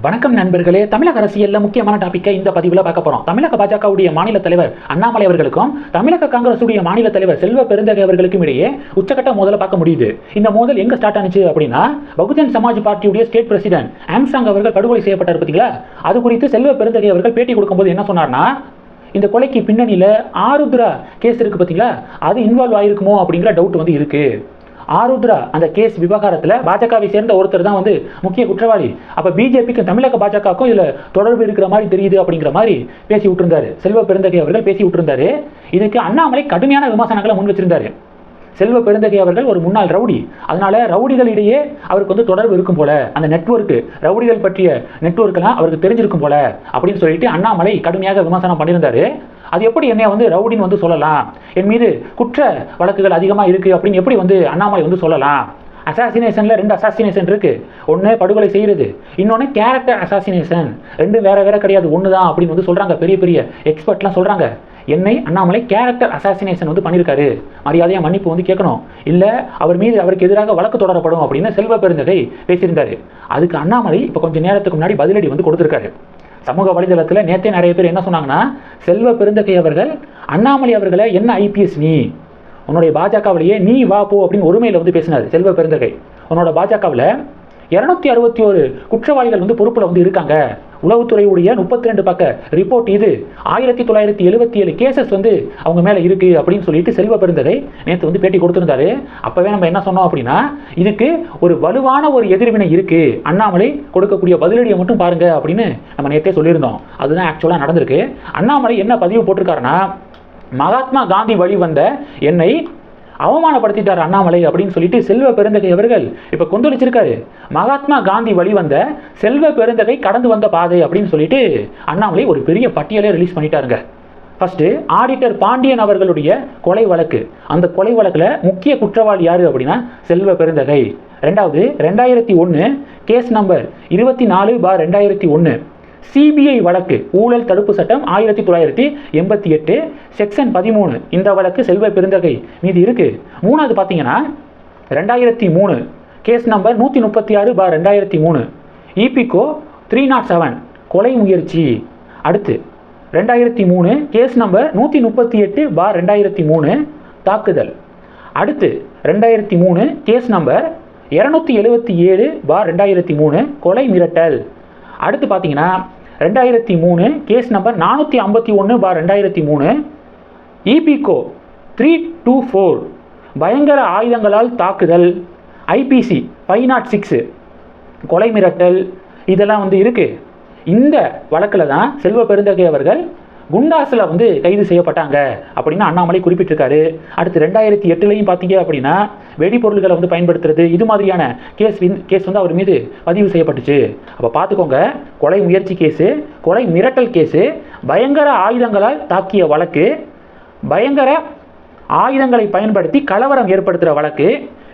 வணக்கம் நண்பர்களே. தமிழக அரசியல்ல முக்கியமான டாபிக்கை இந்த பதிவில் பார்க்க போறோம். தமிழக பாஜகவுடைய மாநில தலைவர் அண்ணாமலை அவர்களுக்கும் தமிழக காங்கிரசுடைய மாநில தலைவர் செல்வ பெருந்தகை அவர்களுக்கும் இடையே உச்சக்கட்ட மோதலை பார்க்க முடியுது. இந்த மோதல் எங்க ஸ்டார்ட் ஆனிச்சு அப்படின்னா பகுஜன் சமாஜ் பார்ட்டியுடைய ஸ்டேட் பிரசிடென்ட் ஆம்சாங் அவர்கள் படுகொலை செய்யப்பட்டார் பார்த்தீங்களா? அது குறித்து செல்வ பெருந்தகை அவர்கள் பேட்டி கொடுக்கும்போது என்ன சொன்னார்னா இந்த கொலைக்கு பின்னணியில் ஆருத்ரா கேஸ் இருக்குது பார்த்தீங்களா? அது இன்வால்வ் ஆயிருக்குமோ அப்படிங்கிற டவுட் வந்து இருக்குது ஆருத்ரா அந்த கேஸ் விவகாரத்தில் பாஜகவை சேர்ந்த ஒருத்தர் தான் வந்து முக்கிய குற்றவாளி. அப்போ பிஜேபிக்கும் தமிழக பாஜகவுக்கும் இதில் தொடர்பு இருக்கிற மாதிரி தெரியுது அப்படிங்கிற மாதிரி பேசி விட்டுருந்தாரு. செல்வ பெருந்தகை அவர்கள் பேசி விட்டுருந்தாரு. இதுக்கு அண்ணாமலை கடுமையான விமர்சனங்களை முன் வச்சிருந்தாரு. செல்வ பெருந்தகை அவர்கள் ஒரு முன்னாள் ரவுடி. அதனால ரவுடிகளிடையே அவருக்கு வந்து தொடர்பு இருக்கும் போல அந்த நெட்வொர்க்கு ரவுடிகள் பற்றிய நெட்வொர்க்கெல்லாம் அவருக்கு தெரிஞ்சிருக்கும் போல அப்படின்னு சொல்லிட்டு அண்ணாமலை கடுமையாக விமர்சனம் பண்ணியிருந்தாரு. அது எப்படி என்னை வந்து ரவுடின்னு வந்து சொல்லலாம்? என் மீது குற்ற வழக்குகள் அதிகமாக இருக்குது அப்படின்னு எப்படி வந்து அண்ணாமலை வந்து சொல்லலாம்? அசாசினேஷனில் ரெண்டு அசாசினேஷன் இருக்குது ஒன்று படுகொலை செய்கிறது இன்னொன்று கேரக்டர் அசாசினேஷன் ரெண்டு வேற வேற கிடையாது ஒன்று தான் அப்படின்னு வந்து சொல்கிறாங்க பெரிய பெரிய எக்ஸ்பர்ட்லாம் சொல்கிறாங்க என்னை அண்ணாமலை கேரக்டர் அசாசினேஷன் வந்து பண்ணியிருக்காரு மரியாதையாக மன்னிப்பு வந்து கேட்கணும். இல்லை அவர் மீது அவருக்கு எதிராக வழக்கு தொடரப்படும் அப்படின்னு செல்வ பெருந்தகை பேசியிருந்தாரு. அதுக்கு அண்ணாமலை இப்போ கொஞ்சம் நேரத்துக்கு முன்னாடி பதிலடி வந்து கொடுத்துருக்காரு. சமூக வலைதளத்தில் நேற்றே நிறைய பேர் என்ன சொன்னாங்கன்னா செல்வ பெருந்தகை அவர்கள் அண்ணாமலை அவர்களை என்ன ஐபிஎஸ் நீ? உன்னுடைய பாஜகவிலேயே நீ வா போ அப்படின்னு ஒருமையில் வந்து பேசினார் செல்வ பெருந்தகை. உன்னோட பாஜகவில் இரநூத்தி அறுபத்தி ஒரு குற்றவாளிகள் வந்து பொறுப்பில் வந்து இருக்காங்க. உளவுத்துறையுடைய முப்பத்தி ரெண்டு பக்க ரிப்போர்ட் இது. ஆயிரத்தி தொள்ளாயிரத்தி எழுபத்தி ஏழு கேசஸ் வந்து அவங்க மேலே இருக்குது அப்படின்னு சொல்லிட்டு செல்வ பெருந்ததை நேற்று வந்து பேட்டி கொடுத்துருந்தாரு. அப்போவே நம்ம என்ன சொன்னோம் அப்படின்னா இதுக்கு ஒரு வலுவான ஒரு எதிர்வினை இருக்குது அண்ணாமலை கொடுக்கக்கூடிய பதிலடியை மட்டும் பாருங்க அப்படின்னு நம்ம நேற்றே சொல்லியிருந்தோம். அதுதான் ஆக்சுவலாக நடந்திருக்கு. அண்ணாமலை என்ன பதிவு போட்டிருக்காருன்னா மகாத்மா காந்தி வழி வந்த என்னை அவமானப்படுத்திட்டார் அண்ணாமலை அப்படின்னு சொல்லிட்டு செல்வ பெருந்தகை அவர்கள் இப்போ கொந்தளிச்சிருக்காரு மகாத்மா காந்தி வழி வந்த செல்வ பெருந்தகை கடந்து வந்த பாதை அப்படின்னு சொல்லிட்டு அண்ணாமலை ஒரு பெரிய பட்டியலே ரிலீஸ் பண்ணிட்டாருங்க. ஃபஸ்ட்டு ஆடிட்டர் பாண்டியன் அவர்களுடைய கொலை வழக்கு. அந்த கொலை வழக்கில் முக்கிய குற்றவாளி யார் அப்படின்னா செல்வ பெருந்தகை. ரெண்டாவது ரெண்டாயிரத்தி ஒன்று கேஸ் நம்பர் இருபத்தி நாலு பார் ரெண்டாயிரத்தி ஒன்று சிபிஐ வழக்கு ஊழல் தடுப்பு சட்டம் ஆயிரத்தி தொள்ளாயிரத்தி எண்பத்தி எட்டு செக்ஷன் பதிமூணு இந்த வழக்கு செல்வ பெருந்தகை மீது இருக்கு. மூணாவது பார்த்தீங்கன்னா ரெண்டாயிரத்தி மூணு கேஸ் நம்பர் நூற்றி முப்பத்தி ஆறு பார் ரெண்டாயிரத்தி மூணு இபிகோ த்ரீ நாட் செவன் கொலை முயற்சி. அடுத்து ரெண்டாயிரத்தி மூணு கேஸ் நம்பர் நூற்றி முப்பத்தி எட்டு பார் ரெண்டாயிரத்தி மூணு தாக்குதல். அடுத்து ரெண்டாயிரத்தி மூணு கேஸ் நம்பர் இரநூத்தி எழுபத்தி ஏழு பார் ரெண்டாயிரத்தி மூணு கொலை மிரட்டல். அடுத்து பார்த்தீங்கன்னா ரெண்டாயிரத்தி மூணு கேஸ் நம்பர் நானூற்றி ஐம்பத்தி ஒன்று பார் ரெண்டாயிரத்தி மூணு. இபிகோ த்ரீ டூ ஃபோர் பயங்கர ஆயுதங்களால் தாக்குதல். ஐபிசி ஃபைவ் நாட் சிக்ஸு கொலை மிரட்டல் இதெல்லாம் வந்து இருக்குது இந்த வழக்கில் தான் செல்வ பெருந்தகை அவர்கள் குண்டாஸில் வந்து கைது செய்யப்பட்டாங்க அப்படின்னு அண்ணாமலை குறிப்பிட்டிருக்காரு. அடுத்து ரெண்டாயிரத்தி எட்டுலையும் பார்த்தீங்க அப்படின்னா வெடிபொருள்களை வந்து பயன்படுத்துறது இது மாதிரியான கேஸ் கேஸ் வந்து அவர் மீது பதிவு செய்யப்பட்டுச்சு. அப்போ பார்த்துக்கோங்க கொலை முயற்சி கேஸு கொலை மிரட்டல் கேஸு பயங்கர ஆயுதங்களால் தாக்கிய வழக்கு பயங்கர ஆயுதங்களை பயன்படுத்தி கலவரம் ஏற்படுத்துகிற வழக்கு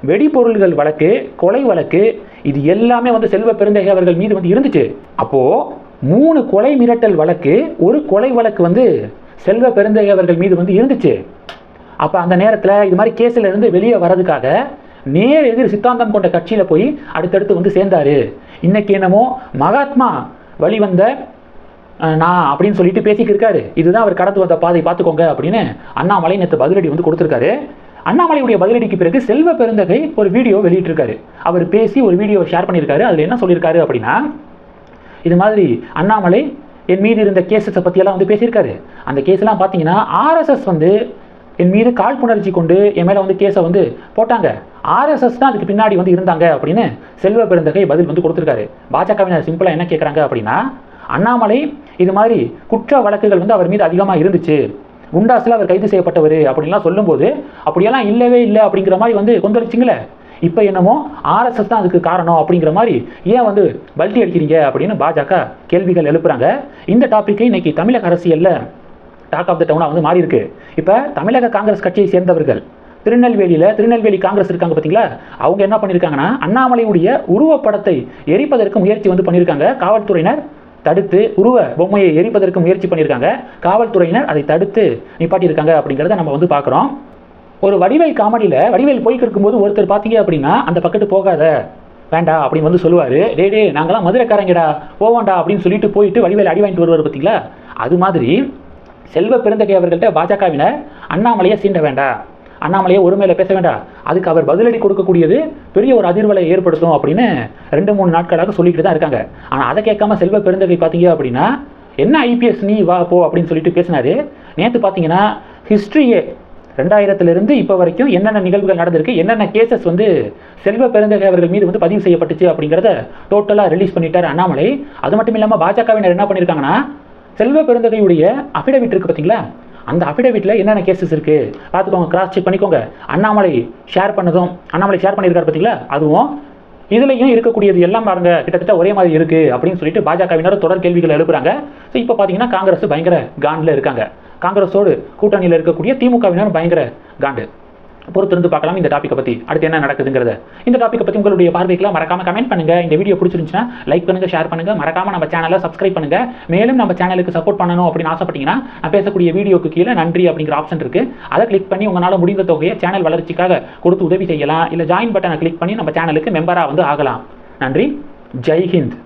வெடிபொருள்கள் வழக்கு கொலை வழக்கு இது எல்லாமே வந்து செல்வ பெருந்தகை அவர்கள் மீது வந்து இருந்துச்சு. அப்போது மூணு கொலை மிரட்டல் வழக்கு ஒரு கொலை வழக்கு வந்து செல்வ பெருந்தகை அவர்கள் மீது வந்து இருந்துச்சு. அப்போ அந்த நேரத்தில் இது மாதிரி கேஸில் இருந்து வெளியே வர்றதுக்காக நேர் எதிர் சித்தாந்தம் கொண்ட கட்சியில் போய் அடுத்தடுத்து வந்து சேர்ந்தாரு. இன்னைக்கு என்னமோ மகாத்மா வழிவந்த நான் அப்படின்னு சொல்லிட்டு பேசிக்கிட்டு இதுதான் அவர் கடந்து வந்த பாதை பார்த்துக்கோங்க அப்படின்னு அண்ணாமலை நேற்று பதிலடி வந்து கொடுத்துருக்காரு. அண்ணாமலையுடைய பதிலடிக்கு பிறகு செல்வ பெருந்தகை ஒரு வீடியோ வெளியிட்டிருக்காரு. அவர் பேசி ஒரு வீடியோ ஷேர் பண்ணியிருக்காரு. அதில் என்ன சொல்லியிருக்காரு அப்படின்னா இது மாதிரி அண்ணாமலை என் மீது இருந்த கேசஸை பற்றியெல்லாம் வந்து பேசியிருக்காரு. அந்த கேஸ்லாம் பார்த்தீங்கன்னா ஆர்எஸ்எஸ் வந்து என் மீது காழ்ப்புணர்ச்சி கொண்டு என் மேலே வந்து கேஸை வந்து போட்டாங்க. ஆர்எஸ்எஸ் தான் அதுக்கு பின்னாடி வந்து இருந்தாங்க அப்படின்னு செல்வ பெருந்தகை பதில் வந்து கொடுத்துருக்காரு. பாஜகவினர் சிம்பிளாக என்ன கேட்குறாங்க அப்படின்னா அண்ணாமலை இது மாதிரி குற்ற வழக்குகள் வந்து அவர் மீது அதிகமாக இருந்துச்சு. குண்டாஸில் அவர் கைது செய்யப்பட்டவர் அப்படின்லாம் சொல்லும்போது அப்படியெல்லாம் இல்லவே இல்லை அப்படிங்கிற மாதிரி வந்து கொந்தளிச்சிங்களே. இப்போ என்னமோ ஆர்எஸ்எஸ் தான் அதுக்கு காரணம் அப்படிங்கிற மாதிரி ஏன் வந்து பல்ட்டி அடிக்கிறீங்க அப்படின்னு பாஜக கேள்விகள் எழுப்புறாங்க. இந்த டாப்பிக்கை இன்னைக்கு தமிழக அரசியலில் டாக் ஆஃப் த டவுனாக வந்து மாறி இருக்கு இப்போ தமிழக காங்கிரஸ் கட்சியை சேர்ந்தவர்கள் திருநெல்வேலியில் திருநெல்வேலி காங்கிரஸ் இருக்காங்க பார்த்தீங்களா அவங்க என்ன பண்ணியிருக்காங்கன்னா அண்ணாமலையுடைய உருவப்படத்தை எரிப்பதற்கு முயற்சி வந்து பண்ணியிருக்காங்க. காவல்துறையினர் தடுத்து உருவ பொம்மையை எரிப்பதற்கு முயற்சி பண்ணியிருக்காங்க. காவல்துறையினர் அதை தடுத்து நிப்பாட்டியிருக்காங்க அப்படிங்கிறத நம்ம வந்து பார்க்குறோம். ஒரு வடிவேல் காமெடியில் வடிவேல் போய்க்கு இருக்கும்போது ஒருத்தர் பார்த்தீங்க அப்படின்னா அந்த பக்கத்து போகாத. வேண்டாம் அப்படின்னு வந்து சொல்லுவார். டே டே நாங்களாம் மதுரைக்காரங்கடா போவோண்டா அப்படின்னு சொல்லிட்டு போயிட்டு வடிவேல் அடி வாங்கிட்டு வருவார் பார்த்தீங்களா அது மாதிரி செல்வ பிறந்தகை அவர்கள்ட்ட பாஜகவினர் அண்ணாமலையை சீண்ட வேண்டாம் அண்ணாமலையை ஒருமையில பேச வேண்டாம் அதுக்கு அவர் பதிலடி கொடுக்கக்கூடியது பெரிய ஒரு அதிர்வலை ஏற்படுத்தும் அப்படின்னு ரெண்டு மூணு நாட்களாக சொல்லிக்கிட்டு தான் இருக்காங்க. ஆனால் அதை கேட்காம செல்வ பெருந்தகை பார்த்தீங்க அப்படின்னா என்ன ஐபிஎஸ் நீ வா போ அப்படின்னு சொல்லிட்டு பேசினாரு. நேற்று பார்த்தீங்கன்னா ஹிஸ்ட்ரியே ரெண்டாயிரத்துலேருந்து இப்போ வரைக்கும் என்னென்ன நிகழ்வுகள் நடந்திருக்கு என்னென்ன கேசஸ் வந்து செல்வ பெருந்தகை அவர்கள் மீது வந்து பதிவு செய்யப்பட்டுச்சு அப்படிங்கிறத டோட்டலாக ரிலீஸ் பண்ணிட்டார் அண்ணாமலை. அது மட்டும் இல்லாமல் பாஜகவினர் என்ன பண்ணியிருக்காங்கன்னா செல்வ பெருந்தகையுடைய அஃபிடவிட் இருக்கு பார்த்தீங்களா அந்த அஃபிடவிட்டில் என்னென்ன கேசஸ் இருக்குது பார்த்துக்கோங்க கிராஸ் செக் பண்ணிக்கோங்க. அண்ணாமலை ஷேர் பண்ணதும் அண்ணாமலை ஷேர் பண்ணியிருக்காரு பார்த்தீங்களா அதுவும் இதுலையும் இருக்கக்கூடியது எல்லாம் பாருங்க கிட்டத்தட்ட ஒரே மாதிரி இருக்கு அப்படின்னு சொல்லிட்டு பாஜகவினர் தொடர் கேள்விகள் எழுப்புறாங்க. ஸோ இப்போ பார்த்தீங்கன்னா காங்கிரஸ் பயங்கர காண்டில் இருக்காங்க. காங்கிரஸோடு கூட்டணியில் இருக்கக்கூடிய திமுகவினர் பயங்கர காண்டு. பொறுத்திருந்து பார்க்கலாம் இந்த டாப்பிக்கை பற்றி அடுத்து என்ன நடக்குதுங்கிறத. இந்த டாப்பிக்கை பற்றி உங்களுடைய பார்வைக்கெல்லாம் மறக்காம கமெண்ட் பண்ணுங்க. இந்த வீடியோ பிடிச்சிருந்துச்சுன்னா லைக் பண்ணுங்க ஷேர் பண்ணுங்க. மறக்காம நம்ம சேனலை சப்ஸ்கிரைப் பண்ணுங்க. மேலும் நம்ம சேனலுக்கு சப்போர்ட் பண்ணணும் அப்படின்னு ஆசைப்பட்டீங்கன்னா நான் பேசக்கூடிய வீடியோக்கு கீழே நன்றி அப்படிங்கிற ஆப்ஷன் இருக்கு. அதை கிளிக் பண்ணி உங்களால் முடிந்த தொகையை சேனல் வளர்ச்சிக்காக கொடுத்து உதவி செய்யலாம். இல்லை ஜாயின் பட்டனை கிளிக் பண்ணி நம்ம சேனலுக்கு மெம்பராக வந்து ஆகலாம். நன்றி. ஜெய் ஹிந்த்.